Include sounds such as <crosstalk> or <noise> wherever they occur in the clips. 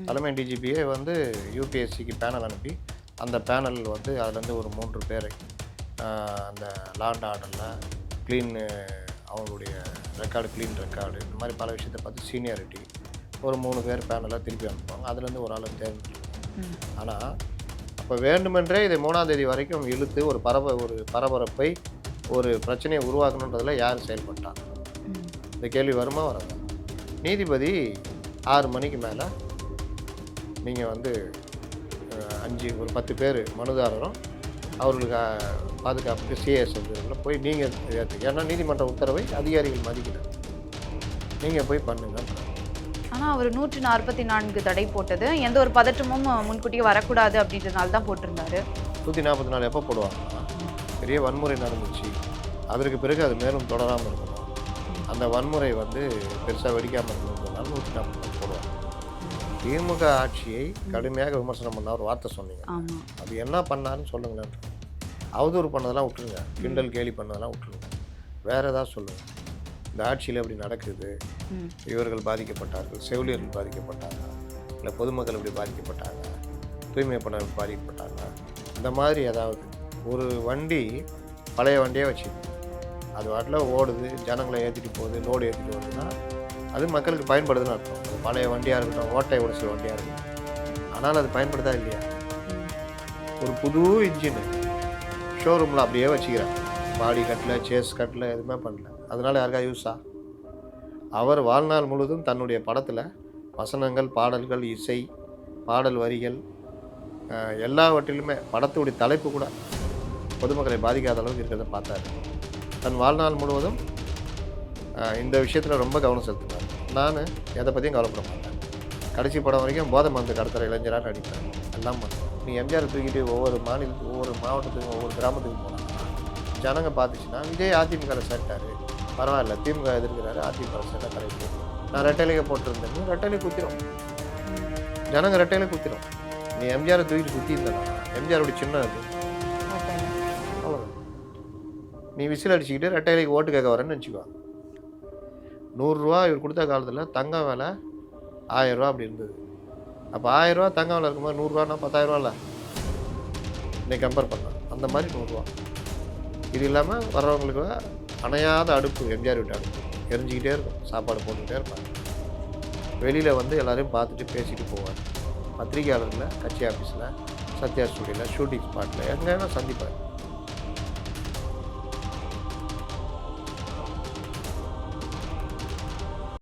தலைமை டிஜிபியே வந்து யூபிஎஸ்சிக்கு பேனல் அனுப்பி அந்த பேனல் வந்து அதுலேருந்து ஒரு மூன்று பேரை அந்த லாண்ட் ஆர்டரில் க்ளீன் அவங்களுடைய ரெக்கார்டு க்ளீன் ரெக்கார்டு இந்த மாதிரி பல விஷயத்தை பார்த்து சீனியாரிட்டி ஒரு மூணு பேர் பேனலாக திருப்பி அனுப்புவாங்க. அதுலேருந்து ஒரு ஆளை தேர்ந்தெடுக்கும் ஆனால் அப்போ வேண்டுமென்றே இதை மூணாம் தேதி வரைக்கும் இழுத்து ஒரு பரப ஒரு பரபரப்பை ஒரு பிரச்சனையை உருவாக்கணுன்றதில் யார் செயல்பட்டா இந்த கேள்வி வருமா வராதா? நீதிபதி ஆறு மணிக்கு மேலே நீங்கள் வந்து அஞ்சு ஒரு பத்து பேர் மனுதாரரும் அவர்களுக்கு பாதுகாப்புக்கு சிஎஸ் வந்து போய் நீங்கள் ஏன்னா நீதிமன்ற உத்தரவை அதிகாரிகள் மதிக்கணும். நீங்கள் போய் பண்ணுங்க. ஆனா அவர் நூற்றி நாற்பத்தி நான்கு தடை போட்டது. எந்த ஒரு பதற்றமும் முன்கூட்டியே வரக்கூடாது அப்படின்றதுனால தான் போட்டிருந்தாரு. நூற்றி நாற்பத்தி நாலு எப்போ போடுவாங்கன்னா பெரிய வன்முறை நடந்துச்சு. அதற்கு பிறகு அது மேலும் தொடராமல் இருக்கணும். அந்த வன்முறை வந்து பெருசாக வெடிக்காமல் இருக்கணுன்றதுனால நூற்றி நாற்பத்தி நாலு போடுவாங்க. திமுக ஆட்சியை கடுமையாக விமர்சனம் பண்ண ஒரு வார்த்தை சொன்னீங்க. அது என்ன பண்ணாருன்னு சொல்லுங்களேன். அவதூறு பண்ணதெல்லாம் விட்டுருங்க. கிண்டல் கேலி பண்ணதெல்லாம் விட்டுருங்க. வேறு ஏதாவது சொல்லுங்கள் இந்த ஆட்சியில் இப்படி நடக்குது. இவர்கள் பாதிக்கப்பட்டார்கள். செவிலியர்கள் பாதிக்கப்பட்டாங்க. இல்லை பொதுமக்கள் இப்படி பாதிக்கப்பட்டாங்க. தூய்மை பண்ண பாதிக்கப்பட்டாங்க. இந்த மாதிரி ஏதாவது ஒரு வண்டி பழைய வண்டியே வச்சு அது வாட்டில் ஓடுது. ஜனங்களை ஏற்றிட்டு போகுது. லோடு ஏற்றிட்டு வருதுன்னா அது மக்களுக்கு பயன்படுதுன்னு அர்த்தம். அது பழைய வண்டியாக இருக்கட்டும் ஓட்டை உடைச்சல் வண்டியாக இருக்கட்டும். ஆனால் அது பயன்படுதா இல்லையா? ஒரு புது இன்ஜின் ஷோரூமில் அப்படியே வச்சுக்கிறேன். பாடி கட்டில் சேஸ் கட்டில் எதுவுமே பண்ணல. அதனால் யாருக்கா யூஸா அவர் வாழ்நாள் முழுவதும் தன்னுடைய படத்தில் வசனங்கள் பாடல்கள் இசை பாடல் வரிகள் எல்லாவற்றிலுமே படத்துடைய தலைப்பு கூட பொதுமக்களை பாதிக்காத அளவுக்கு இருக்கிறத பார்த்தாரு. தன் வாழ்நாள் முழுவதும் இந்த விஷயத்தில் ரொம்ப கவனம் செலுத்தினார் நான் எதை பற்றியும் கவலைப்பட மாட்டேன். கடைசி படம் வரைக்கும் போதை மருந்து கடத்துகிற இளைஞராக நடிப்பேன். எல்லாம் பண்ணுவேன். நீ எம்ஜிஆர் தூக்கிட்டு ஒவ்வொரு மாநிலத்துக்கு ஒவ்வொரு மாவட்டத்துக்கும் ஒவ்வொரு கிராமத்துக்கும் போனாங்க ஜனங்க பார்த்துச்சுன்னா விஜய் அதிமுக சேர்த்தாரு. பரவாயில்ல திமுக எதிர்க்கிறாரு அதிமுக சேர்த்தா கரெக்டு நான் ரெட்டையிலேயே போட்டிருந்தேன். ரெட்டையிலே குத்திரும். ஜனங்க ரெட்டையிலே குத்திரும். நீ எம்ஜிஆரை தூக்கிட்டு குத்தி இருந்தனா எம்ஜிஆரோட சின்ன அது. அவ்வளோ நீ விசில் அடிச்சுக்கிட்டு ரெட்டையிலைக்கு ஓட்டு கேட்க வரேன்னு வச்சுக்கோ நூறுரூவா இவர் கொடுத்த காலத்தில் தங்கம் விலை ஆயிரரூவா அப்படி இருந்தது. அப்போ ஆயிரரூவா தங்கம் விலை இருக்கும்போது நூறுரூவானா பத்தாயிரரூவால இன்னைக்கு கம்பேர் பண்ணலாம் அந்த மாதிரி நூறுரூவா இது இல்லாமல் வர்றவங்களுக்கு அணையாத அடுப்பு எம்ஜிஆர் வீட்டு அடுப்பு. எரிஞ்சிக்கிட்டே இருக்கும். சாப்பாடு போட்டுக்கிட்டே இருப்பாங்க. வெளியில் வந்து எல்லோரையும் பார்த்துட்டு பேசிட்டு போவார். பத்திரிகையாளர்களை கட்சி ஆஃபீஸில் சத்யா ஸ்டூடியோவில் ஷூட்டிங் ஸ்பாட்டில் எங்கன்னா சந்திப்பார்.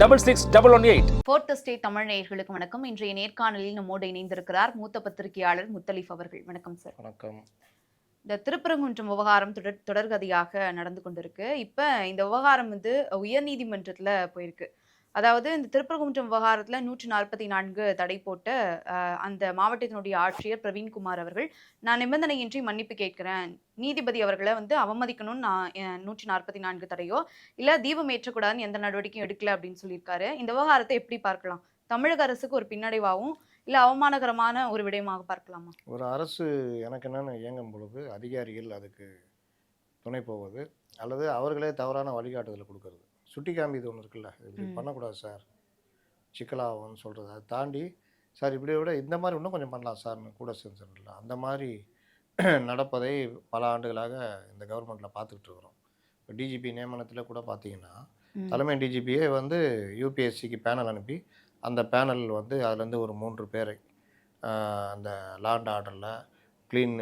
double six double one eight. Fourth state Tamil நேயர்களுக்கு வணக்கம். இன்றைய நேர்காணலில் நம்மோடு இணைந்திருக்கிறார் மூத்த பத்திரிகையாளர் முத்தலீஃப் அவர்கள். வணக்கம் சார் வணக்கம். இந்த திருப்பரங்குன்றம் விவகாரம் தொடர் தொடர்கதையாக நடந்து கொண்டிருக்கு. இப்போ இந்த விவகாரம் வந்து உயர்நீதிமன்றத்தில் போயிருக்கு. அதாவது இந்த திருப்பரங்குன்றம் விவகாரத்தில் நூற்றி நாற்பத்தி நான்கு தடை போட்ட அந்த மாவட்டத்தினுடைய ஆட்சியர் பிரவீன்குமார் அவர்கள் நான் நிபந்தனையின்றி மன்னிப்பு கேட்கிறேன். நீதிபதி அவர்களை வந்து அவமதிக்கணும்னு நான் நூற்றி நாற்பத்தி நான்கு தடையோ இல்லை தீபம் ஏற்றக்கூடாதுன்னு எந்த நடவடிக்கையும் எடுக்கல அப்படின்னு சொல்லியிருக்காரு. இந்த விவகாரத்தை எப்படி பார்க்கலாம்? தமிழக அரசுக்கு ஒரு பின்னடைவாகவும் இல்லை அவமானகரமான ஒரு விடயமாக பார்க்கலாமா? ஒரு அரசு எனக்கு என்னென்னு இயங்கும் பொழுது அதிகாரிகள் அதுக்கு துணை போவது அல்லது அவர்களே தவறான வழிகாட்டுதலை கொடுக்கறது. சுட்டி காமிது ஒன்று இருக்குல்ல. இப்படி. பண்ணக்கூடாது சார். சிக்கலாகும்னு சொல்கிறது அதை தாண்டி சார் இப்படி விட இந்த மாதிரி இன்னும் கொஞ்சம் பண்ணலாம் சார்னு கூட செஞ்சிடல அந்த மாதிரி <clears throat> நடப்பதை பல ஆண்டுகளாக இந்த கவர்மெண்ட்டில் பார்த்துக்கிட்டு இருக்கிறோம். இப்போ டிஜிபி நியமனத்தில் கூட பார்த்தீங்கன்னா. தலைமை டிஜிபியே வந்து யூபிஎஸ்சிக்கு பேனல் அனுப்பி அந்த பேனல் வந்து அதுலேருந்து ஒரு மூன்று பேரை அந்த லாண்ட் ஆர்டரில் க்ளீன்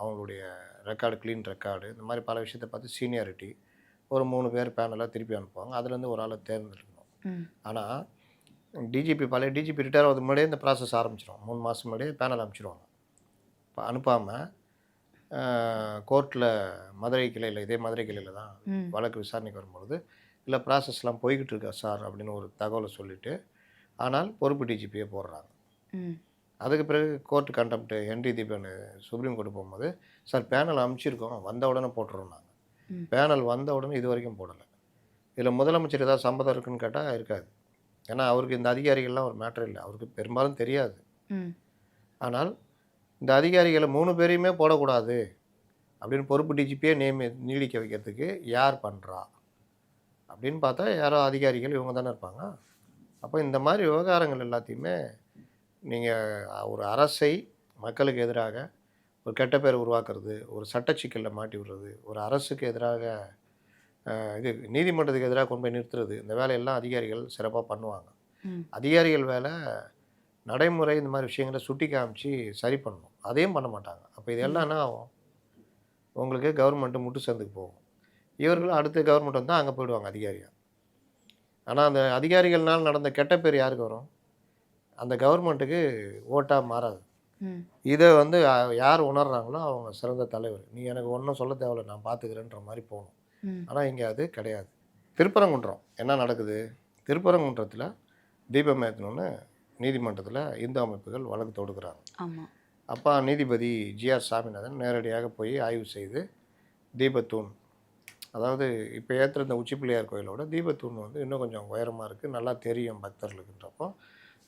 அவங்களுடைய ரெக்கார்டு க்ளீன் ரெக்கார்டு இந்த மாதிரி பல விஷயத்தை பார்த்து சீனியாரிட்டி ஒரு மூணு பேர் பேனலாக திருப்பி அனுப்புவாங்க அதுலேருந்து ஒரு ஆளை தேர்ந்தெடுக்கணும். ஆனால் டிஜிபி பழைய டிஜிபி ரிட்டையர் ஆகிறதுக்கு முன்னாடியே இந்த ப்ராசஸ் ஆரம்பிச்சிடும் மூணு மாதம் முன்னாடியே பேனல் அனுப்பிச்சிடுவாங்க இப்போ அனுப்பாமல் கோர்ட்டில் மதுரை கிளையில் இதே மதுரை கிளையில் தான். வழக்கு விசாரணைக்கு வரும்பொழுது இல்லை ப்ராசஸ்லாம் போய்கிட்டு இருக்கா சார் அப்படின்னு ஒரு தகவலை சொல்லிவிட்டு ஆனால் பொறுப்பு டிஜிபியை போடுறாங்க. அதுக்கு பிறகு court contempt Henry Deepan supreme court போகும்போது சார் பேனல் அனுப்பிச்சிருக்கோம் வந்த உடனே போட்டுறோம் நாங்கள். பேனல் வந்த உடனே இது வரைக்கும் போடலை. இதில் முதலமைச்சர் ஏதாவது சம்மதம் இருக்குன்னு கேட்டால் இருக்காது. ஏன்னா அவருக்கு இந்த அதிகாரிகள்லாம் ஒரு மேட்டர் இல்லை. அவருக்கு பெரும்பாலும் தெரியாது. ஆனால் இந்த அதிகாரிகளை மூணு பேரையுமே போடக்கூடாது அப்படின்னு பொறுப்பு டிஜிபியே நியமி நீடிக்க வைக்கிறதுக்கு யார் பண்ணுறா அப்படின்னு பார்த்தா யாரோ அதிகாரிகள் இவங்க தானே இருப்பாங்க. அப்போ இந்த மாதிரி விவகாரங்கள் எல்லாத்தையுமே நீங்கள் ஒரு அரசை மக்களுக்கு எதிராக ஒரு கெட்ட பேர் உருவாக்குறது ஒரு சட்ட சிக்கலில் மாட்டி விடுறது ஒரு அரசுக்கு எதிராக இது நீதிமன்றத்துக்கு எதிராக கொண்டு போய் நிறுத்துறது இந்த வேலையெல்லாம் அதிகாரிகள் சிறப்பாக பண்ணுவாங்க. அதிகாரிகள் வேலை நடைமுறை இந்த மாதிரி விஷயங்களை சுட்டி காமிச்சு சரி பண்ணணும். அதையும் பண்ண மாட்டாங்க. அப்போ இதெல்லாம் என்ன ஆகும்? உங்களுக்கு கவர்மெண்ட்டு முட்டு சந்துக்கு போகும். இவர்கள் அடுத்த கவர்மெண்ட் வந்தால் அங்கே போயிடுவாங்க அதிகாரிகள். ஆனால் அந்த அதிகாரிகள்னால் நடந்த கெட்ட பேர் யாருக்கு வரும்? அந்த கவர்மெண்ட்டுக்கு ஓட்டாக மாறாது. இதை வந்து யார் உணர்றாங்களோ அவங்க சிறந்த தலைவர். நீ எனக்கு ஒன்றும் சொல்ல தேவையில்ல நான் பார்த்துக்கிறேன்ற மாதிரி போகணும். ஆனால் இங்கே அது கிடையாது. திருப்பரங்குன்றம் என்ன நடக்குது? திருப்பரங்குன்றத்தில் தீபம் ஏற்றணுன்னு நீதிமன்றத்தில் இந்து அமைப்புகள் வழக்கு தொடுக்கிறாங்க. அப்பா நீதிபதி ஜிஆர் சாமிநாதன் நேரடியாக போய் ஆய்வு செய்து தீபத்தூண் அதாவது இப்போ ஏற்றுற இந்த உச்சி பிள்ளையார் கோயிலோட தீபத்தூண் வந்து இன்னும் கொஞ்சம் உயரமாக இருக்குது நல்லா தெரியும் பக்தர்களுக்குன்றப்போ.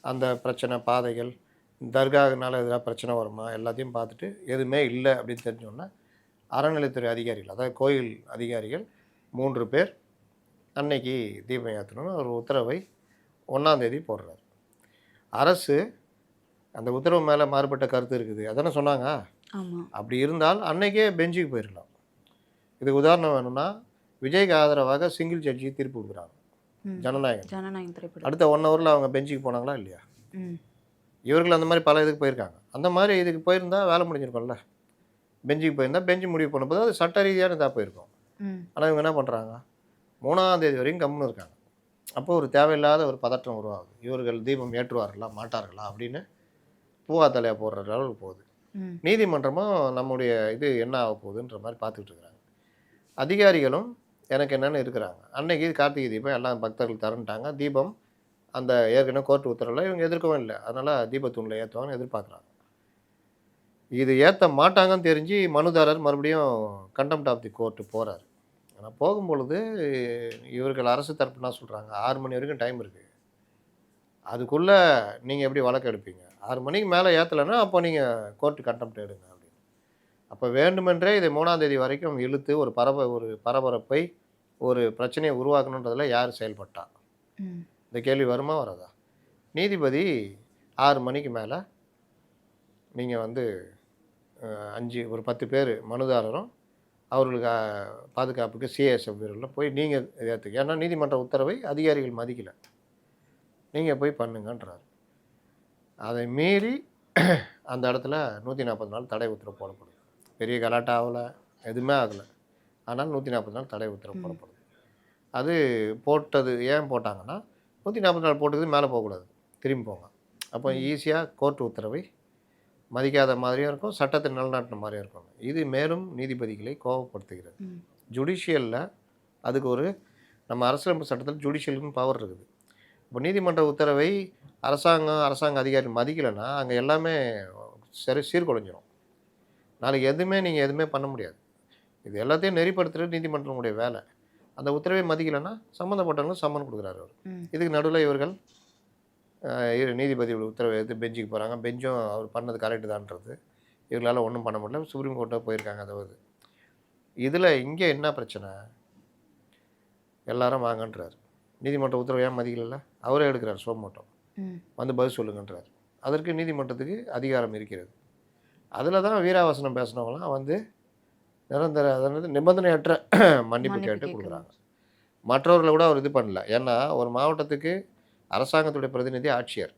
அந்த பிரச்சனை பாதைகள் தர்காவினால எதிராக பிரச்சனை வருமா? எல்லாத்தையும் பார்த்துட்டு எதுவுமே இல்லை அப்படின்னு தெரிஞ்சோன்னா அறநிலைத்துறை அதிகாரிகள் அதாவது கோயில் அதிகாரிகள் மூன்று பேர் அன்னைக்கு தீபம் ஏற்றணும்னு ஒரு உத்தரவை ஒன்றாந்தேதி போடுறாரு. அரசு அந்த உத்தரவு மேலே மாறுபட்ட கருத்து இருக்குது. அதானே சொன்னாங்க? அப்படி இருந்தால் அன்னைக்கே பெஞ்சுக்கு போயிடலாம் இதுக்கு உதாரணம் வேணும்னா விஜய்க்கு ஆதரவாக சிங்கிள் ஜட்ஜி தீர்ப்பு கொடுக்குறாங்க. ஜனநாயகம். அடுத்த ஒன் ஹவரில் அவங்க பெஞ்சுக்கு போனாங்களா இல்லையா? இவர்கள் அந்த மாதிரி பல இதுக்கு போயிருக்காங்க. அந்த மாதிரி இதுக்கு போயிருந்தா வேலை முடிஞ்சிருக்கும்ல. பெஞ்சுக்கு போயிருந்தா பெஞ்சு முடிவு பண்ணும்போது அது சட்ட ரீதியான இதாக போயிருக்கும். ஆனால் இவங்க என்ன பண்ணுறாங்க மூணாம் தேதி வரைக்கும் கம்முன்னு இருக்காங்க. அப்போ ஒரு தேவையில்லாத ஒரு பதற்றம் உருவாகுது. இவர்கள் தீபம் ஏற்றுவார்களா மாட்டார்களா அப்படின்னு பூவா தலையாக போடுற லெவலுக்கு போகுது. நீதிமன்றமும் நம்முடைய இது என்ன ஆக போகுதுன்ற மாதிரி பார்த்துக்கிட்டு இருக்கிறாங்க. அதிகாரிகளும் எனக்கு என்னென்னு இருக்கிறாங்க. அன்னைக்கு கார்த்திகை தீபம் எல்லாம் பக்தர்கள் தரன்ட்டாங்க தீபம் அந்த ஏற்கனவே கோர்ட் உத்தரவில் இவங்க எதிர்க்கவும் இல்லை. அதனால் தீபத்தூணில் ஏற்றுவாங்கன்னு எதிர்பார்க்குறாங்க. இது ஏற்ற மாட்டாங்கன்னு தெரிஞ்சு மனுதாரர் மறுபடியும் கண்டெம்ட் ஆஃப் தி கோர்ட்டு போகிறார் ஆனால் போகும்பொழுது இவர்கள் அரசு தரப்புனா சொல்கிறாங்க ஆறு மணி வரைக்கும் டைம் இருக்குது அதுக்குள்ளே நீங்கள் எப்படி வழக்கு எடுப்பீங்க? ஆறு மணிக்கு மேலே ஏற்றலைன்னா அப்போ நீங்கள் கோர்ட்டு கண்டெம்ட் எடுங்க அப்படின்னு. அப்போ வேண்டுமென்றே இதை மூணாம் தேதி வரைக்கும் இழுத்து ஒரு பரப ஒரு பரபரப்பை ஒரு பிரச்சனையை உருவாக்கணுன்றதில் யார் செயல்பட்டா? இந்த கேள்வி வருமா வராதா? நீதிபதி ஆறு மணிக்கு மேலே நீங்கள் வந்து அஞ்சு ஒரு பத்து பேர் மனுதாரரும் அவர்களுக்கு பாதுகாப்புக்கு சிஎஸ்எஃப் வீரர்லாம் போய் நீங்கள் ஏற்றுக்க ஏன்னா நீதிமன்ற உத்தரவை அதிகாரிகள் மதிக்கலை. நீங்கள் போய் பண்ணுங்கன்றார். அதை மீறி <clears throat> அந்த இடத்துல நூற்றி நாற்பது நாள் தடை உத்தரவு போடப்படுது. பெரிய கலாட்டா ஆகலை எதுவுமே ஆகலை. ஆனால் நூற்றி நாற்பது நாள் தடை உத்தரவு. போடப்படுது. அது போட்டது ஏன் போட்டாங்கன்னா நூற்றி நாற்பது நாள் போட்டது மேலே போகக்கூடாது. திரும்பி போங்க. அப்போ. ஈஸியாக கோர்ட் உத்தரவை மதிக்காத மாதிரியும் இருக்கும் சட்டத்தை நிலநாட்டின மாதிரியும் இருக்கும். இது மேலும் நீதிபதிகளை கோபப்படுத்துகிறது. ஜுடிஷியலில் அதுக்கு ஒரு நம்ம அரசியலமைப்பு சட்டத்தில் ஜுடிஷியலுக்குன்னு பவர் இருக்குது. இப்போ நீதிமன்ற உத்தரவை அரசாங்கம் அரசாங்க அதிகாரி மதிக்கலைன்னா அங்கே எல்லாமே சரி சீர்குலைஞ்சிரும். நாளைக்கு எதுவுமே நீங்கள் எதுவுமே பண்ண முடியாது. இது எல்லாத்தையும் நெறிப்படுத்துறது நீதிமன்றங்களுடைய வேலை. அந்த உத்தரவை மதிக்கலைன்னா சம்மந்தப்பட்டவங்களும் சம்மன் கொடுக்குறாரு அவர். இதுக்கு நடுவில் இவர்கள் நீதிபதியோட உத்தரவை எடுத்து பெஞ்சுக்கு போகிறாங்க பெஞ்சும் அவர் பண்ணது கரெக்டு தான்றது. இவர்களால் ஒன்றும் பண்ண முடியல. சுப்ரீம் கோர்ட்டை போயிருக்காங்க அதாவது இதில் இங்கே என்ன பிரச்சனை? எல்லாரும் வாங்கன்றார். நீதிமன்ற உத்தரவை ஏன் மதிக்கல அவரே எடுக்கிறார் சோமோட்டம் வந்து பதில் சொல்லுங்கன்றார். அதற்கு நீதிமன்றத்துக்கு அதிகாரம் இருக்கிறது. அதில் தான் வீராவசனம் பேசினவங்களாம் வந்து நிரந்தர அதாவது நிபந்தனையற்ற <clears throat> மன்னிப்பு கேட்டு. கொடுக்குறாங்க. மற்றவர்களை கூட அவர் இது பண்ணல. ஏன்னா ஒரு மாவட்டத்துக்கு அரசாங்கத்துடைய பிரதிநிதி ஆட்சியர்.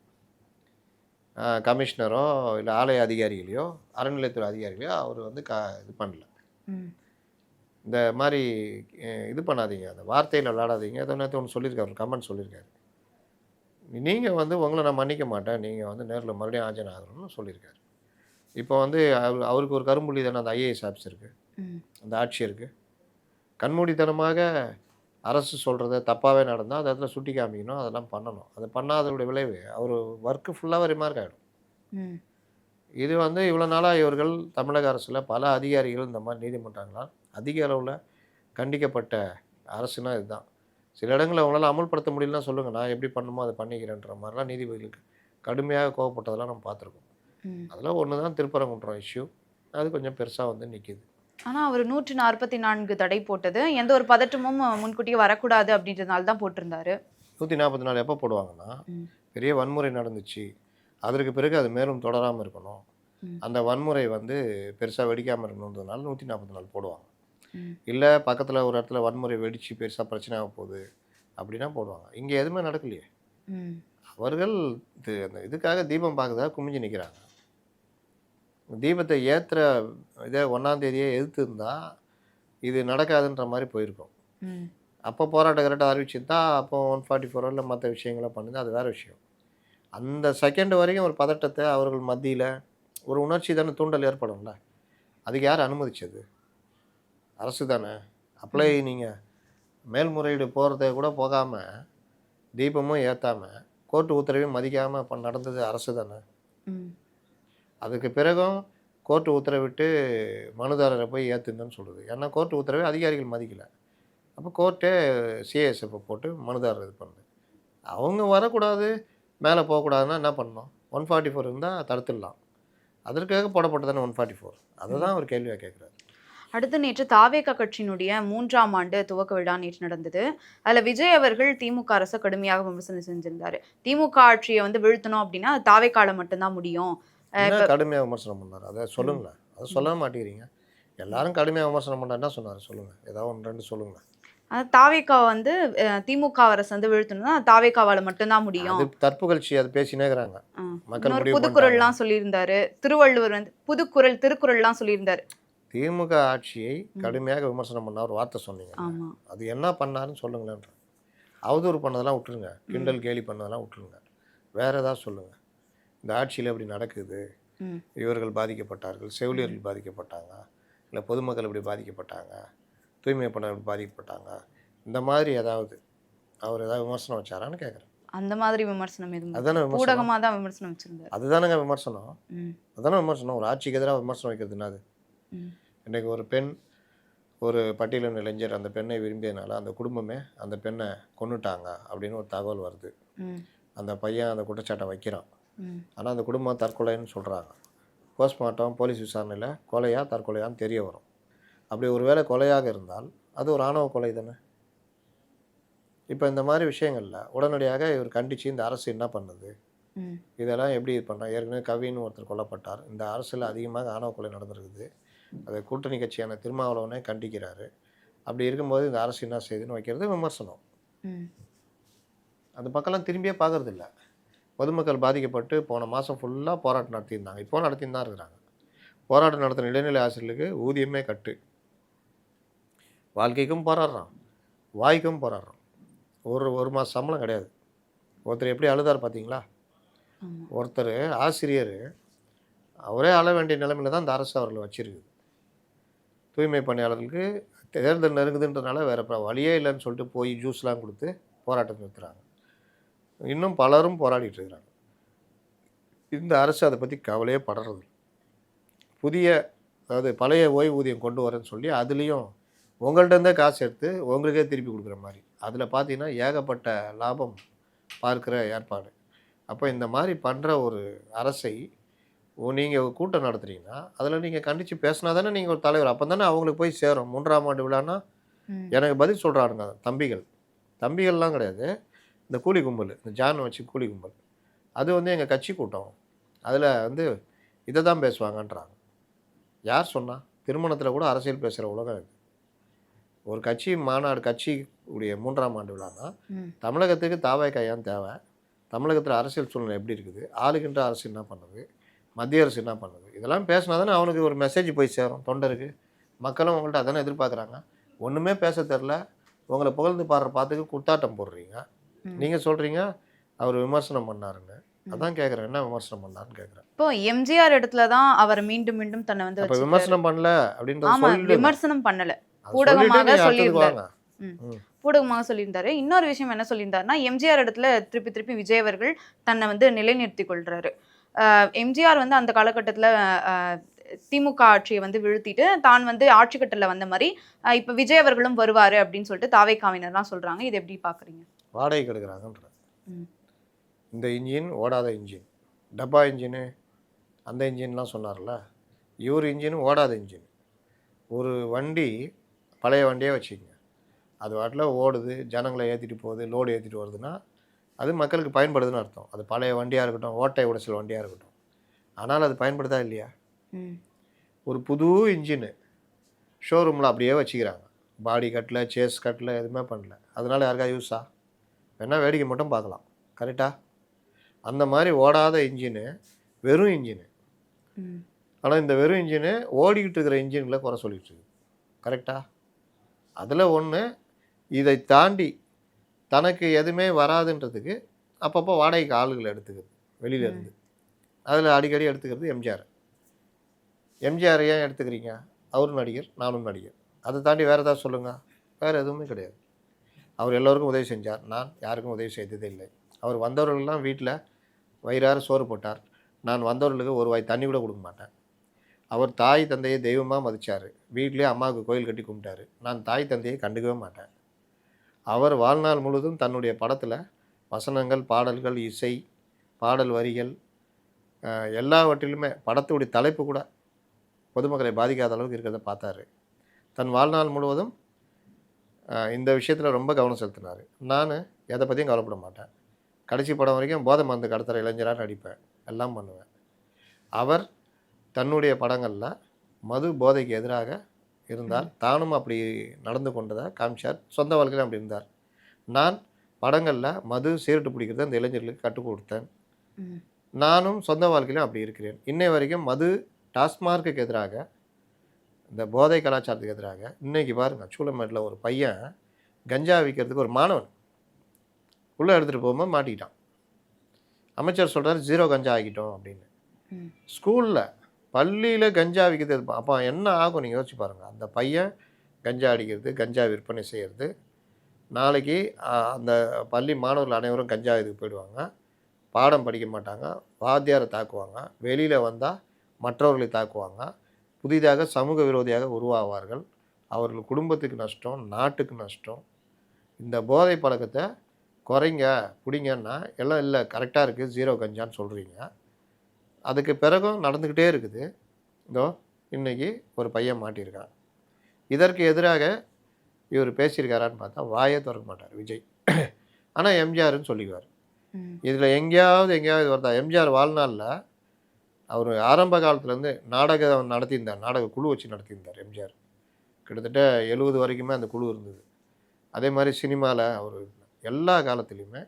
கமிஷனரோ இல்லை ஆலய அதிகாரிகளையோ அறநிலையத்துறை அதிகாரிகளையோ அவர் வந்து க இது பண்ணல. இந்த மாதிரி இது பண்ணாதீங்க. அந்த வார்த்தையில் விளையாடாதீங்க. ஏதோ நேரத்தை ஒன்று சொல்லியிருக்காரு. கமெண்ட் சொல்லியிருக்காரு. நீங்கள் வந்து உங்களை நான் மன்னிக்க மாட்டேன். நீங்கள் வந்து நேரில் மறுபடியும் ஆஜன் ஆகணும்னு சொல்லியிருக்காரு. இப்போ வந்து அவர் அவருக்கு ஒரு கரும்புள்ளி தானே அந்த ஐஏஎஸ் ஆஃபீஸருக்கு ம் அந்த ஆட்சியருக்கு கண்மூடித்தனமாக அரசு சொல்கிறத தப்பாகவே நடந்தால் அந்த இடத்துல சுட்டி காமிக்கணும் அதெல்லாம் பண்ணணும். அதை பண்ணாதனுடைய விளைவு. அவர் ஒர்க்கு ஃபுல்லாகவே ரிமார்க் ஆகிடும் இது வந்து இவ்வளோ நாளாக இவர்கள் தமிழக அரசில் பல அதிகாரிகள் இந்த மாதிரி நீதிமன்றங்களால் அதிக அளவில் கண்டிக்கப்பட்ட அரசுனா இதுதான். சில இடங்களில் அவங்களால அமல்படுத்த முடியலன்னா சொல்லுங்கள் நான் எப்படி பண்ணுமோ அதை பண்ணிக்கிறேன்ற மாதிரிலாம் நீதிபதிகளுக்கு கடுமையாக கோவப்பட்டதெல்லாம் நம்ம பார்த்துருக்கோம். அதெல்லாம் ஒன்று தான் திருப்பரங்குன்றம் இஷ்யூ அது கொஞ்சம் பெருசாக வந்து நிற்கிது ஆனா அவர் நூற்றி நாற்பத்தி நான்கு தடை போட்டது எந்த ஒரு பதற்றமும் முன்கூட்டியே வரக்கூடாது அப்படின்றதுனால தான் போட்டிருந்தாரு நூற்றி நாற்பத்தி நாலு எப்போ போடுவாங்கன்னா. பெரிய வன்முறை நடந்துச்சு அதற்கு பிறகு அது மேலும் தொடராமல் இருக்கணும். அந்த வன்முறை வந்து பெருசாக வெடிக்காமல் இருக்கணுன்றதுனால நூற்றி நாற்பத்தி நாலு போடுவாங்க. இல்லை பக்கத்தில் ஒரு இடத்துல வன்முறை வெடிச்சு பெருசாக பிரச்சனை ஆக போகுது அப்படின்னா போடுவாங்க இங்கே எதுவுமே நடக்கலையே. அவர்கள் இது அந்த இதுக்காக தீபம் பார்க்கறதா குமிஞ்சு நிற்கிறாங்க தீபத்தை ஏற்றுற இதே ஒன்றாம் தேதியே எதிர்த்து இருந்தால் இது நடக்காதுன்ற மாதிரி போயிருக்கும். அப்போ போராட்டம் கரெக்டாக அறிவிச்சிருந்தா அப்போ ஒன் ஃபார்ட்டி ஃபோர் இல்லை மற்ற விஷயங்களை பண்ணுது அது வேறு விஷயம். அந்த செகண்ட் வரைக்கும் ஒரு பதட்டத்தை அவர்கள் மத்தியில் ஒரு உணர்ச்சி தானே தூண்டல் ஏற்படும்ல. அதுக்கு யார் அனுமதிச்சது? அரசு தானே. அப்ளை நீங்கள் மேல்முறையீடு போகிறத கூட போகாமல் தீபமும் ஏற்றாமல் கோர்ட்டு உத்தரவையும் மதிக்காமல் இப்போ நடந்தது அரசு தானே. அதுக்கு பிறகும் கோர்ட்டு உத்தரவிட்டு மனுதாரரை போய் ஏற்றுங்கன்னு சொல்லுது. ஏன்னா கோர்ட்டு உத்தரவை அதிகாரிகள் மதிக்கலை. அப்போ கோர்ட்டே சிஎஸ்எஃப்பை போட்டு மனுதாரர் இது பண்ணுது. அவங்க வரக்கூடாது மேலே போகக்கூடாதுன்னா என்ன பண்ணணும்? ஒன் ஃபார்ட்டி ஃபோர் இருந்தால் தடுத்துடலாம். அதற்காக போடப்பட்டதானே ஒன் ஃபார்ட்டி ஃபோர் அதை தான் அவர் கேள்வியாக கேட்குறாரு அடுத்து நேற்று தாவேக கட்சியினுடைய மூன்றாம் ஆண்டு துவக்க விழா நேற்று நடந்தது. அதில் விஜய் அவர்கள் திமுக அரசை கடுமையாக விமர்சனம் செஞ்சிருந்தார். திமுக ஆட்சியை வந்து வீழ்த்தணும் அப்படின்னா தாவேக்கால மட்டும்தான் முடியும். கடுமையாக விமர்சனம் பண்ணார்? அதை சொல்லுங்களேன். அதை சொல்ல மாட்டேங்கிறீங்க எல்லாரும் கடுமையாக விமர்சனம் பண்ணார் என்ன சொன்னார்? சொல்லுங்கள் ஏதாவது ஒன்று ரெண்டு சொல்லுங்களேன். தாவேக்கா வந்து திமுக அரசு வந்து வீழ்த்தணும்னா தாவேக்காவால மட்டும்தான் முடியும். தற்புகழ்ச்சி அது பேசினேங்கிறாங்க. மக்கள் புதுக்குறள்லாம் சொல்லியிருந்தாரு. திருவள்ளுவர் வந்து புதுக்குறள் திருக்குறள்லாம் சொல்லியிருந்தாரு. திமுக ஆட்சியை கடுமையாக விமர்சனம் பண்ண ஒரு வார்த்தை சொன்னீங்க. அது என்ன பண்ணாருன்னு சொல்லுங்களேன். அவதூறு பண்ணதெல்லாம் விட்டுருங்க. கிண்டல் கேலி பண்ணதெல்லாம் விட்டுருங்க. வேற ஏதாவது சொல்லுங்க. இந்த ஆட்சியில் இப்படி நடக்குது. இவர்கள் பாதிக்கப்பட்டார்கள் செவிலியர்கள் பாதிக்கப்பட்டாங்க இல்லை பொதுமக்கள் இப்படி பாதிக்கப்பட்டாங்க தூய்மை பணம் இப்படி பாதிக்கப்பட்டாங்க? இந்த மாதிரி ஏதாவது அவர் ஏதாவது விமர்சனம் வச்சாரான்னு கேட்குறேன் அந்த மாதிரி விமர்சனம் எதுவும் அதுதானே விமர்சனம்? ஊடகமா தான் விமர்சனம் வச்சிருந்தாரு. அதுதானங்க விமர்சனம். அதுதானே விமர்சனம்? ஒரு ஆட்சிக்கு எதிராக விமர்சனம் வைக்கிறது என்னது ம். இன்றைக்கு ஒரு பெண் ஒரு பட்டியலின் இளைஞர் அந்த பெண்ணை விரும்பியதுனால அந்த குடும்பமே அந்த பெண்ணை கொன்னுட்டாங்க அப்படின்னு ஒரு தகவல் வருது. அந்த பையன் அந்த குற்றச்சாட்டை வைக்கிறான். ஆனால் அந்த குடும்பம் தற்கொலைன்னு சொல்கிறாங்க போஸ்ட்மார்ட்டம் போலீஸ் விசாரணையில் கொலையா தற்கொலையான்னு தெரிய வரும். அப்படி ஒருவேளை கொலையாக இருந்தால் அது ஒரு ஆணவ கொலை தானே? இப்போ இந்த மாதிரி விஷயங்களில் உடனடியாக இவர் கண்டித்து இந்த அரசு என்ன பண்ணுது. இதெல்லாம் எப்படி இது பண்ணுறா ஏற்கனவே கவின்னு ஒருத்தர் கொல்லப்பட்டார். இந்த அரசில் அதிகமாக ஆணவ கொலை நடந்திருக்குது. அதை கூட்டணி கட்சியான திருமாவளவனே கண்டிக்கிறாரு. அப்படி இருக்கும்போது இந்த அரசு என்ன செய்யுதுன்னு வைக்கிறது விமர்சனம். அந்த பக்கம்லாம் திரும்பியே பார்க்கறது இல்ல பொதுமக்கள் பாதிக்கப்பட்டு போன மாதம் ஃபுல்லாக போராட்டம் நடத்தியிருந்தாங்க. இப்போ நடத்தின்னு தான் இருக்கிறாங்க. போராட்டம் நடத்தின இடைநிலை ஆசிரியர்களுக்கு ஊதியமே கட்டு. வாழ்க்கைக்கும் போராடுறான். வாய்க்கும் போராடுறான். ஒரு ஒரு மாதம் சம்பளம் கிடையாது. ஒருத்தர் எப்படி அழுதார் பார்த்தீங்களா. ஒருத்தர் ஆசிரியர் அவரே அழ வேண்டிய நிலைமையில தான் இந்த அரசு அவர்களை வச்சிருக்குது. தூய்மை பணியாளர்களுக்கு தேர்தல் நெருங்குதுன்றனால வேற வழியே இல்லைன்னு சொல்லிட்டு போய் ஜூஸ்லாம் கொடுத்து போராட்டம் நிறுத்துறாங்க இன்னும் பலரும் போராடிட்டு இருக்கிறாங்க. இந்த அரசு அதை பற்றி கவலையே படுறது. புதிய அதாவது பழைய ஓய்வூதியம் கொண்டு வரேன்னு சொல்லி அதுலேயும் உங்கள்ட்ட இருந்தே காசு எடுத்து உங்களுக்கே திருப்பி கொடுக்குற மாதிரி. அதில் பார்த்தீங்கன்னா ஏகப்பட்ட லாபம் பார்க்குற ஏற்பாடு. அப்போ இந்த மாதிரி பண்ணுற ஒரு அரசை நீங்கள் கூட்டம் நடத்துறீங்கன்னா அதில் நீங்கள் கண்டித்து பேசினா தானே நீங்கள் ஒரு தலைவர். அப்போ தானே அவங்களுக்கு போய் சேரும். மூன்றாம் ஆண்டு விழான்னா. எனக்கு பதில் சொல்கிறானுங்க தம்பிகள். தம்பிகள்லாம் கிடையாது. இந்த கூலி கும்பல் இந்த ஜான் வச்சு கூலி கும்பல். அது வந்து எங்கள் கட்சி கூட்டம். அதில் வந்து இதை தான் பேசுவாங்கன்றாங்க. யார் சொன்னா? திருமணத்தில் கூட அரசியல் பேசுகிற உலகம் இது. ஒரு கட்சி மாநாடு கட்சி உடைய மூன்றாம் ஆண்டு விழான்னா. தமிழகத்துக்கு தாவாய்க்கா ஏன் தேவை. தமிழகத்தில் அரசியல் சூழ்நிலை எப்படி இருக்குது? ஆளுகின்ற அரசு என்ன பண்ணுது? மத்திய அரசு என்ன பண்ணுது? இதெல்லாம் பேசினா தானே அவனுக்கு ஒரு மெசேஜ் போய் சேரும் தொண்டருக்கு. மக்களும் உங்கள்கிட்ட அதானே எதிர்பார்க்குறாங்க? ஒன்றுமே பேச தெரில உங்களை புகழ்ந்து பாடுற பாத்துக்கு குத்தாட்டம் போடுறீங்க. நீங்கள் சொல்கிறீங்க அவர் விமர்சனம் பண்ணாருன்னு அதான் கேட்குறேன் என்ன விமர்சனம் பண்ணாருன்னு கேட்குறேன் இப்போ எம்ஜிஆர் இடத்துல தான் அவர் மீண்டும் மீண்டும் தன்னை வந்து வச்சுக்கிட்டாரு. விமர்சனம் பண்ணல அப்படின்றத விமர்சனம் பண்ணல. ஊடகமாக. ம். ஊடகமாக சொல்லியிருந்தாரு. இன்னொரு விஷயம் என்ன சொல்லியிருந்தாருன்னா எம்ஜிஆர் இடத்துல திருப்பி திருப்பி விஜய் அவர்கள் தன்னை வந்து நிலைநிறுத்தி கொள்றாரு. எம்ஜிஆர் வந்து அந்த காலகட்டத்தில் திமுக ஆட்சியை வந்து வீழ்த்திட்டு தான் வந்து ஆட்சி கட்டல வந்த மாதிரி இப்ப விஜய் அவர்களும் வருவாரு அப்படின்னு சொல்லிட்டு தாவைக்காவினர்லாம் சொல்றாங்க. இது எப்படி பாக்குறீங்க? வாடகைக்கு எடுக்கிறாங்கன்ற ம். இந்த இன்ஜின் ஓடாத இன்ஜின். டப்பா இன்ஜினு அந்த இன்ஜின்லாம் சொன்னார்ல. இவர் இன்ஜின் ஓடாத இன்ஜின். ஒரு வண்டி பழைய வண்டியே வச்சுக்கோங்க. அது வாட்டில் ஓடுது ஜனங்களை ஏற்றிட்டு போகுது லோடு ஏற்றிட்டு வருதுன்னா அது மக்களுக்கு பயன்படுதுன்னு அர்த்தம். அது பழைய வண்டியாக இருக்கட்டும் ஓட்டை உடைச்சல் வண்டியாக இருக்கட்டும். ஆனால் அது பயன்படுதா இல்லையா. ஒரு புது இன்ஜினு ஷோரூமில் அப்படியே வச்சுக்கிறாங்க. பாடி கட்டில் சேஸ் கட்டில் எதுவுமே பண்ணல. அதனால யாருக்கா யூஸா வேணால் வேடிக்கை மட்டும் பார்க்கலாம். கரெக்டா அந்த மாதிரி ஓடாத இன்ஜினு வெறும் இன்ஜினு. ஆனால் இந்த வெறும் இன்ஜினு ஓடிக்கிட்டு இருக்கிற இன்ஜின்களை குறை சொல்லிட்டு இருக்கு. கரெக்டா அதில் ஒன்று இதை தாண்டி தனக்கு எதுவுமே வராதுன்றதுக்கு அப்பப்போ வாடகைக்கு ஆளுகளை எடுத்துக்கிறது வெளியில இருந்து. அதில் அடிக்கடி எடுத்துக்கிறது எம்ஜிஆர் எம்ஜிஆர் ஏன் எடுத்துக்கிறீங்க? அவரும் நடிகர் நானும் நடிகர். அதை தாண்டி வேறு ஏதாவது சொல்லுங்கள் வேறு எதுவுமே கிடையாது. அவர் எல்லோருக்கும் உதவி செஞ்சார். நான் யாருக்கும் உதவி செய்ததே இல்லை. அவர் வந்தவர்கள்லாம் வீட்டில் வயிறார சோறு போட்டார். நான் வந்தவர்களுக்கு ஒரு வாய் தண்ணி கூட கொடுக்க மாட்டேன். அவர் தாய் தந்தையை தெய்வமாக மதித்தார் வீட்டிலே அம்மாவுக்கு கோயில் கட்டி கும்பிட்டாரு. நான் தாய் தந்தையை கண்டுக்கவே மாட்டேன். அவர் வாழ்நாள் முழுதும் தன்னுடைய படத்தில் வசனங்கள் பாடல்கள் இசை பாடல் வரிகள் எல்லாவற்றிலுமே படத்துடைய தலைப்பு கூட பொதுமக்களை பாதிக்காத அளவுக்கு இருக்கிறத பார்த்தாரு. தன் வாழ்நாள் முழுவதும் இந்த விஷயத்தில் ரொம்ப கவனம் செலுத்தினார். நான் எதை பற்றியும் கவலைப்பட மாட்டேன். கடைசி படம் வரைக்கும் போதை மருந்து கடத்துகிற இளைஞராக நடிப்பேன். எல்லாம் பண்ணுவேன். அவர் தன்னுடைய படங்களில் மது போதைக்கு எதிராக இருந்தார். தானும் அப்படி நடந்து கொண்டதை காமிச்சார். சொந்த வாழ்க்கையிலும் அப்படி இருந்தார். நான் படங்களில் மது சீரட்டு பிடிக்கிறத அந்த இளைஞர்களுக்கு கற்றுக் கொடுத்தேன். நானும் சொந்த வாழ்க்கையிலும் அப்படி இருக்கிறேன். இன்னை வரைக்கும் மது டாஸ்மார்க்குக்கு எதிராக இந்த போதை கலாச்சாரத்துக்கு எதிராக இன்னைக்கு பாருங்க சூளமேட்டில் ஒரு பையன் கஞ்சா விற்கிறதுக்கு ஒரு மாணவன் உள்ளே எடுத்துகிட்டு போகும்போது மாட்டிக்கிட்டான். அமைச்சர் சொல்கிறார் ஜீரோ கஞ்சா ஆகிட்டோம் அப்படின்னு. ஸ்கூலில் பள்ளியில் கஞ்சா விற்கிறது அப்போ என்ன ஆகும் நீங்கள் யோசிச்சு பாருங்கள் அந்த பையன் கஞ்சா அடிக்கிறது கஞ்சா விற்பனை செய்கிறது நாளைக்கு அந்த பள்ளி மாணவர்கள் அனைவரும் கஞ்சா இதுக்கு போயிடுவாங்க. பாடம் படிக்க மாட்டாங்க. வாத்தியாரை தாக்குவாங்க. வெளியில் வந்தால் மற்றவர்களை தாக்குவாங்க. புதிதாக சமூக விரோதியாக உருவாவார்கள். அவர்கள் குடும்பத்துக்கு நஷ்டம் நாட்டுக்கு நஷ்டம். இந்த போதை பழக்கத்தை குறைங்க பிடிங்கன்னா எல்லாம் இல்லை கரெக்டாக இருக்குது ஜீரோ கஞ்சான்னு சொல்கிறீங்க அதுக்கு பிறகும் நடந்துக்கிட்டே இருக்குது. இதோ இன்னைக்கு ஒரு பையன் மாட்டியிருக்கான். இதற்கு எதிராக இவர் பேசியிருக்காரான்னு பார்த்தா வாயே திறக்க மாட்டார் விஜய். ஆனால் எம்ஜிஆர்னு சொல்லிக்குவார். இதில் எங்கேயாவது எங்கேயாவது வருதா எம்ஜிஆர் வாழ்நாளில் அவர் ஆரம்ப காலத்துலேருந்து நாடகம் நடத்தியிருந்தார். நாடக குழு வச்சு நடத்தியிருந்தார் எம்ஜிஆர். கிட்டத்தட்ட எழுபது வரைக்குமே அந்த குழு இருந்தது. அதே மாதிரி சினிமாவில் அவர் எல்லா காலத்துலேயுமே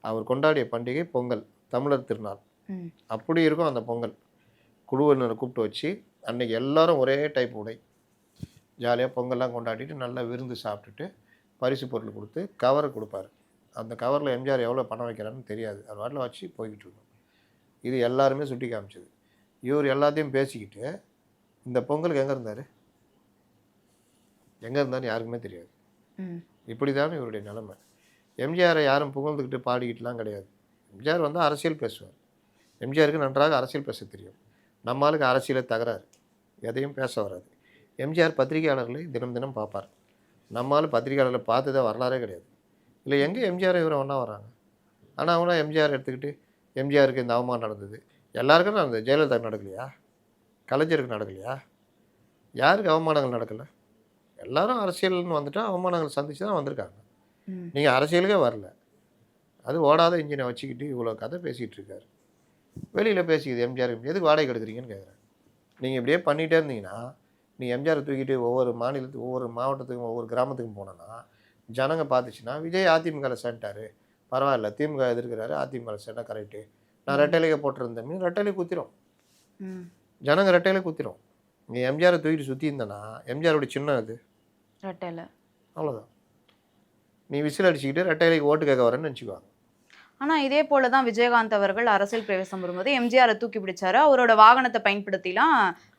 அவர் கொண்டாடிய பண்டிகை பொங்கல் தமிழர் திருநாள். அப்படி இருக்கும் அந்த பொங்கல். குழுவினரை கூப்பிட்டு வச்சு அன்னைக்கு எல்லாரும் ஒரே டைப் உடை. ஜாலியாக பொங்கல்லாம் கொண்டாடிட்டு நல்லா விருந்து சாப்பிட்டுட்டு பரிசு பொருள் கொடுத்து கவரை கொடுப்பாரு. அந்த கவரில் எம்ஜிஆர் எவ்வளோ பணம் வைக்கிறான்னு தெரியாது. அது வாட்டில் வச்சு போய்கிட்டு இருக்கும். இது எல்லாருமே சுட்டி காமிச்சது. இவர் எல்லாத்தையும் பேசிக்கிட்டு இந்த பொங்கலுக்கு எங்கே இருந்தார்? எங்கே இருந்தாருன்னு யாருக்குமே தெரியாது. இப்படி தான் இவருடைய நிலைமை. எம்ஜிஆரை யாரும் புகழ்ந்துக்கிட்டு பாடிக்கிட்டுலாம் கிடையாது. எம்ஜிஆர் வந்து அரசியல் பேசுவார். எம்ஜிஆருக்கு நன்றாக அரசியல் பேச தெரியும். நம்ம ஆளுக்கு அரசியலை தகராறு. எதையும் பேச வராது. எம்ஜிஆர் பத்திரிகையாளர்களை தினம் தினம் பார்ப்பார். நம்ம ஆள் பத்திரிகையாளர்களை பார்த்ததே வரலாறே கிடையாது. இல்லை எங்கே எம்ஜிஆர் இவரை ஒன்றா வராங்க? ஆனால் அவனா எம்ஜிஆர் எடுத்துக்கிட்டு எம்ஜிஆருக்கு இந்த அவமானம் நடந்தது. எல்லாருக்கும் நடந்தது ஜெயலலிதாவுக்கு நடக்கலையா? கலைஞருக்கு நடக்கலையா? யாருக்கு அவமானங்கள் நடக்கலை? எல்லாரும் அரசியல்னு வந்துட்டா அவமானங்கள் சந்திச்சு தான் வந்திருக்காங்க. நீங்கள் அரசியலுக்கே வரல. அது ஓடாத இன்ஜினை வச்சுக்கிட்டு இவ்வளோ கதை பேசிகிட்டு இருக்காரு. வெளியில் பேசிக்குது எம்ஜிஆர் எதுக்கு வாடகை எடுக்கிறீங்கன்னு கேட்குறேன் நீங்கள் இப்படியே பண்ணிகிட்டே இருந்தீங்கன்னா நீங்கள் எம்ஜிஆர் தூக்கிட்டு ஒவ்வொரு மாநிலத்துக்கும் ஒவ்வொரு மாவட்டத்துக்கும் ஒவ்வொரு கிராமத்துக்கும் போனோன்னா ஜனங்க பார்த்துச்சுன்னா விஜய் அதிமுகவில் சேர்ந்துட்டாரு பரவாயில்ல திமுக எதிர்க்கிறாரு அதிமுகவில் சேர்ந்தா கரெக்டு நான் ரெட்டையிலேயே போட்டிருந்தேன். ரெட்டையிலே குத்திரும். ஜனங்க ரெட்டையிலே குத்திரும். நீ எம்ஜிஆரை தூக்கிட்டு சுற்றி இருந்தனா எம்ஜிஆரோட சின்னம் அது ரெட்டையில. அவ்வளோதான் நீ விசில் அடிச்சுக்கிட்டு ரெட்டையிலைக்கு ஓட்டு கேட்க வரேன்னு நினச்சிக்குவாங்க. ஆனா இதே போலதான் விஜயகாந்த் அவர்கள் அரசியல் பிரவேசம் வரும்போது எம்ஜிஆரை தூக்கி பிடிச்சாரு? அவரோட வாகனத்தை பயன்படுத்திலாம்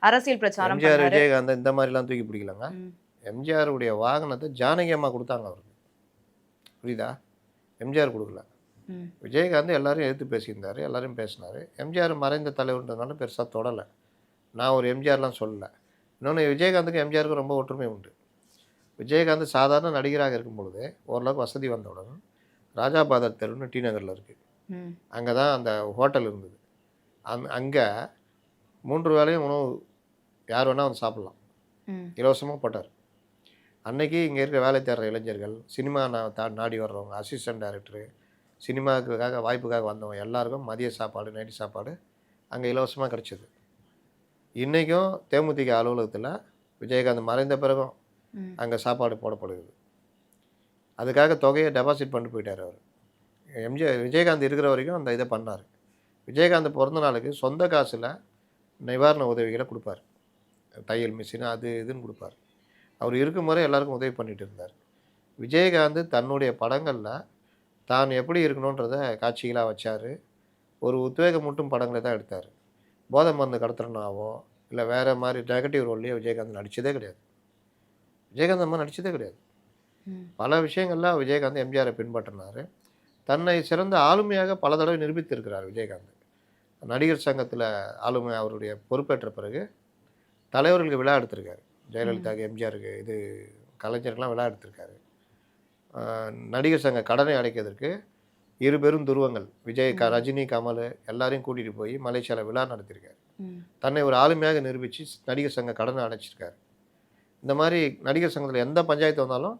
அரசியல் பிரச்சாரம் எம்ஜிஆர் விஜயகாந்த் இந்த மாதிரிலாம் தூக்கி பிடிக்கலங்க. எம்ஜிஆருடைய வாகனத்தை ஜானகி அம்மா கொடுத்தாங்க அவருக்கு. புரியுதா? எம்ஜிஆர் கொடுக்கல. விஜயகாந்த் எல்லாரும் எதிர்த்து பேசியிருந்தாரு எல்லாரும் பேசினாரு. எம்ஜிஆர் மறைந்த தலைவர்ன்றதுனால பெருசாக தொடலை. நான் ஒரு எம்ஜிஆர்லாம் சொல்லலை. இன்னொன்று விஜயகாந்துக்கும் எம்ஜிஆருக்கும் ரொம்ப ஒற்றுமை உண்டு. விஜயகாந்த் சாதாரண நடிகராக இருக்கும் பொழுது ஓரளவுக்கு வசதி வந்தவுடன் ராஜாபாதர் தெருன்னு டி நகரில் இருக்குது அங்கே தான் அந்த ஹோட்டல் இருந்தது. அந் அங்கே மூன்று வேளையும் உணவு யார் வேணால் வந்து சாப்பிட்லாம். இலவசமாக போட்டார். அன்னைக்கு இங்கே இருக்கிற வேலை தேடுற இளைஞர்கள் சினிமா நா- தா நாடி வர்றவங்க அசிஸ்டன்ட் டைரக்டரு சினிமாவுக்காக வாய்ப்புக்காக வந்தவங்க எல்லாருக்கும் மதிய சாப்பாடு நைட்டு சாப்பாடு அங்கே இலவசமாக கிடச்சிது. இன்றைக்கும் தேமுதிக அலுவலகத்தில் விஜயகாந்த் மறைந்த பிறகும் அங்கே சாப்பாடு போடப்படுகிறது. அதுக்காக தொகையை டெபாசிட் பண்ணிட்டு போயிட்டார் அவர். எம்ஜிஆர் விஜயகாந்த் இருக்கிற வரைக்கும் அந்த இதை பண்ணார். விஜயகாந்த் பிறந்த நாளுக்கு சொந்த காசில் நிவாரண உதவிகளை கொடுப்பார். தையல் மிஷின் அது இதுன்னு கொடுப்பார். அவர் இருக்கும் முறை எல்லாருக்கும் உதவி பண்ணிட்டு இருந்தார். விஜயகாந்த் தன்னுடைய படங்களில் தான் எப்படி இருக்கணுன்றத காட்சிகளாக வச்சார். ஒரு உத்வேகமூட்டும் படங்களை தான் எடுத்தார். போதை மருந்து கடத்துறனாவோ இல்லை வேறு மாதிரி நெகட்டிவ் ரோல்லையோ விஜயகாந்த் நடித்ததே கிடையாது. விஜயகாந்த் அம்மா நடித்ததே கிடையாது. பல விஷயங்கள்ல விஜயகாந்த் எம்ஜிஆரை பின்பற்றினார். தன்னை சிறந்த ஆளுமையாக பல தடவை நிரூபித்திருக்கிறார் விஜயகாந்த். நடிகர் சங்கத்தில் ஆளுமை அவருடைய பொறுப்பேற்ற பிறகு தலைவர்களுக்கு விழா எடுத்திருக்காரு. ஜெயலலிதாவுக்கு எம்ஜிஆருக்கு இது கலைஞருக்கெல்லாம் விழா எடுத்திருக்காரு. நடிகர் சங்க கடனை அடைக்கிறதுக்கு இரு பெரும் துருவங்கள் விஜய் க ரஜினி கமல் எல்லாரையும் கூட்டிகிட்டு போய் மலேசியாவில் விழா நடத்தியிருக்காரு தன்னை ஒரு ஆளுமையாக நிரூபித்து நடிகர் சங்க கடனை அடைச்சிருக்காரு. இந்த மாதிரி நடிகர் சங்கத்தில் எந்த பஞ்சாயத்து வந்தாலும்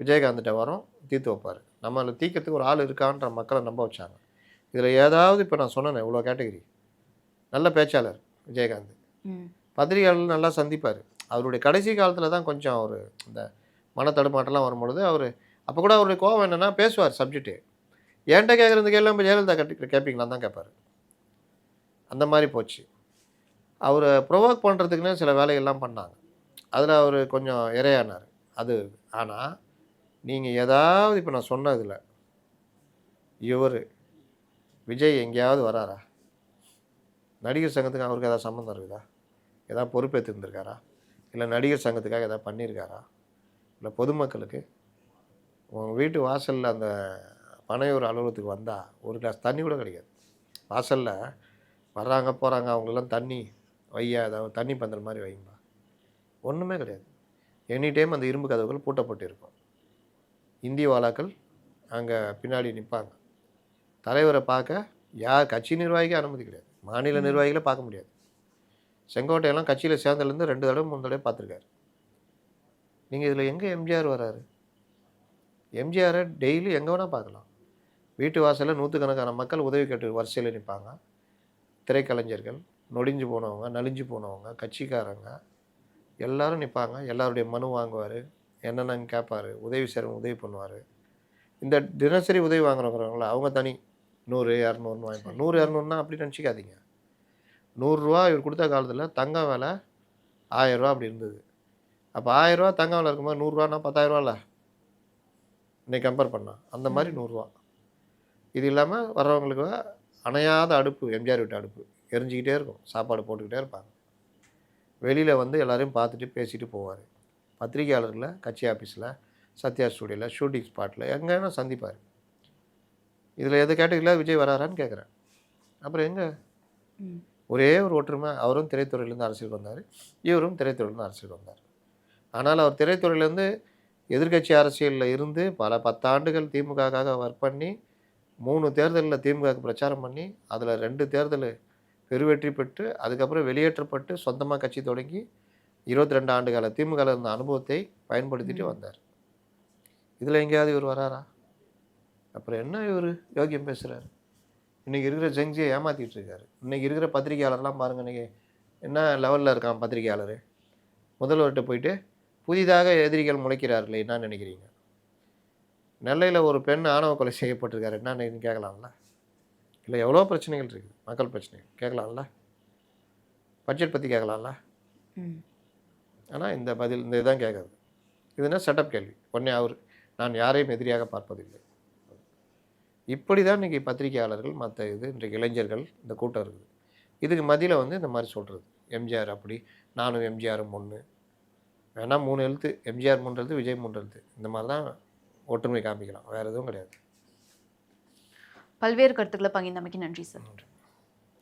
விஜயகாந்த்கிட்ட வரோம் தீர்த்து வைப்பார். நம்மளை தீர்க்கறதுக்கு ஒரு ஆள் இருக்கான்ற மக்களை நம்ப வச்சாங்க. இதில் ஏதாவது இப்போ நான் சொன்னேனே இவ்வளோ கேட்டகரி. நல்ல பேச்சாளர் விஜயகாந்த். பத்திரிகையாளர் நல்லா சந்திப்பார். அவருடைய கடைசி காலத்தில் தான் கொஞ்சம் அவர் இந்த மனத்தடுமாட்டெல்லாம் வரும்பொழுது அவர் அப்போ கூட அவருடைய கோவம் என்னென்னா பேசுவார் சப்ஜெக்ட்டு என்கிட்ட கேட்குறது கேள்வி ஜெயலலிதா கட்டி கேட்பீங்களா தான் கேட்பார் அந்த மாதிரி போச்சு. அவரை ப்ரொவோக் பண்ணுறதுக்குன்னு சில வேலைகள்லாம் பண்ணாங்க. அதில் அவர் கொஞ்சம் இரையானார். அது ஆனால் நீங்கள் ஏதாவது இப்போ நான் சொன்னதில் இவர் விஜய் எங்கேயாவது வராரா? நடிகர் சங்கத்துக்கு அவருக்கு ஏதாவது சம்மந்தம் இருக்குதா? ஏதாவது பொறுப்பேற்றிருந்திருக்காரா இல்லை நடிகர் சங்கத்துக்காக எதாவது பண்ணியிருக்காரா இல்லை பொதுமக்களுக்கு உங்கள் வீட்டு வாசலில் அந்த பனையூர் அலுவலகத்துக்கு வந்தால் ஒரு கிளாஸ் தண்ணி கூட கிடைக்காது. வாசலில் வர்றாங்க போகிறாங்க அவங்களெல்லாம் தண்ணி வையா ஏதாவது தண்ணி பந்தல் மாதிரி வைங்கப்பா ஒன்றுமே கிடையாது. எனி டைம் அந்த இரும்பு கதவுகள் பூட்டப்பட்டு இருக்கும் இந்திய வாலாக்கள் அங்கே பின்னாடி நிற்பாங்க தலைவரை பார்க்க யார் கட்சி நிர்வாகிக்கு அனுமதி கிடையாது. மாநில நிர்வாகிகளை பார்க்க முடியாது. செங்கோட்டையெல்லாம் கட்சியில் சேர்ந்ததுலேருந்து ரெண்டு தடவை மூணு தடவை பார்த்துருக்காரு. நீங்கள் இதில் எங்கே எம்ஜிஆர் வராரு? எம்ஜிஆரை டெய்லி எங்கே வேணால் பார்க்கலாம். வீட்டு வாசலில் நூற்றுக்கணக்கான மக்கள் உதவி கேட்டு வரிசையில் நிற்பாங்க திரைக்கலைஞர்கள் நொடிஞ்சு போனவங்க நலிஞ்சு போனவங்க கட்சிக்காரங்க எல்லோரும் நிற்பாங்க எல்லாருடைய மனு வாங்குவார். என்னென்னு கேட்பார். உதவி செய்கிறவங்க உதவி பண்ணுவார். இந்த தினசரி உதவி வாங்குறவங்கள அவங்க தனி. நூறு இரநூறுன்னு வாங்கிப்பாங்க. நூறு இரநூறுனா அப்படி நினச்சிக்காதீங்க. நூறுரூவா இவர் கொடுத்த காலத்தில் தங்க விலை ஆயிரரூவா அப்படி இருந்தது. அப்போ ஆயிரரூவா தங்கம் விலை இருக்கும்போது நூறுரூவானா பத்தாயிரரூவால? இன்னைக்கு கம்பேர் பண்ணால் அந்த மாதிரி நூறுரூவா. இது இல்லாமல் வர்றவங்களுக்கு அணையாத அடுப்பு எம்ஜிஆர் வீட்டு அடுப்பு. எரிஞ்சிக்கிட்டே இருக்கும். சாப்பாடு போட்டுக்கிட்டே இருப்பாங்க. வெளியில் வந்து எல்லாரையும் பார்த்துட்டு பேசிட்டு போவார். பத்திரிகையாளர்களை கட்சி ஆஃபீஸில் சத்யா ஸ்டூடியோவில் ஷூட்டிங் ஸ்பாட்டில் எங்கன்னா சந்திப்பார். இதில் எது கேட்டகரியில் விஜய் வராரான்னு கேட்குறேன். அப்புறம் எங்கே? ஒரே ஒரு ஒற்றுமை. அவரும் திரைத்துறையிலேருந்து அரசியலுக்கு வந்தார். இவரும் திரைத்துறையிலேருந்து அரசியலுக்கு வந்தார். ஆனால் அவர் திரைத்துறையிலேருந்து எதிர்க்கட்சி அரசியலில் இருந்து பல பத்தாண்டுகள் திமுகவுக்காக ஒர்க் பண்ணி மூணு தேர்தலில் திமுகவுக்கு பிரச்சாரம் பண்ணி அதில் ரெண்டு தேர்தல் பெருவெற்றி பெற்று அதுக்கப்புறம் வெளியேற்றப்பட்டு சொந்தமாக கட்சி தொடங்கி இருபத்தி ரெண்டு ஆண்டு கால திமுகவில் இருந்த அனுபவத்தை பயன்படுத்திட்டு வந்தார். இதில் எங்கேயாவது இவர் வராரா? அப்புறம் என்ன இவர் யோகியம் பேசுகிறாரு இன்றைக்கி இருக்கிற ஜெங்ஜியை ஏமாற்றிட்டு இருக்காரு. இன்றைக்கி இருக்கிற பத்திரிகையாளர்லாம் பாருங்கள் இன்றைக்கி என்ன லெவலில் இருக்கான் பத்திரிகையாளர்? முதல்வர்கிட்ட போயிட்டு புதிதாக எதிரிகள் முளைக்கிறார்களே என்ன நினைக்கிறீங்க? நெல்லையில் ஒரு பெண் ஆணவ கொலை செய்யப்பட்டிருக்காரு என்னன்னு கேட்கலாம்ல? இல்லை எவ்வளோ பிரச்சனைகள் இருக்குது மக்கள் பிரச்சனைகள் கேட்கலாம்ல? பட்ஜெட் பற்றி கேட்கலாம்ல? ஆனால் இந்த பதில் இந்த இதுதான் கேட்குறது. இதுனா செட்டப் கேள்வி? உடனே அவர் நான் யாரையும் எதிரியாக பார்ப்பதில்லை. இப்படி தான் இன்றைக்கி பத்திரிகையாளர்கள் மற்ற இது இன்றைக்கு இளைஞர்கள் இந்த கூட்டம் இருக்குது. இதுக்கு மத்தியில் வந்து இந்த மாதிரி சொல்கிறது எம்ஜிஆர் அப்படி நானும் எம்ஜிஆரும் ஒன்று வேணா மூணு எழுத்து எம்ஜிஆர் மூன்று எழுத்து விஜய் மூன்று எழுத்து. இந்த மாதிரி தான் ஒற்றுமை காமிக்கலாம். வேறு எதுவும் கிடையாது. பல்வேறு கருத்துக்களை பகிர்ந்தமைக்கு நன்றி சார். நன்றி.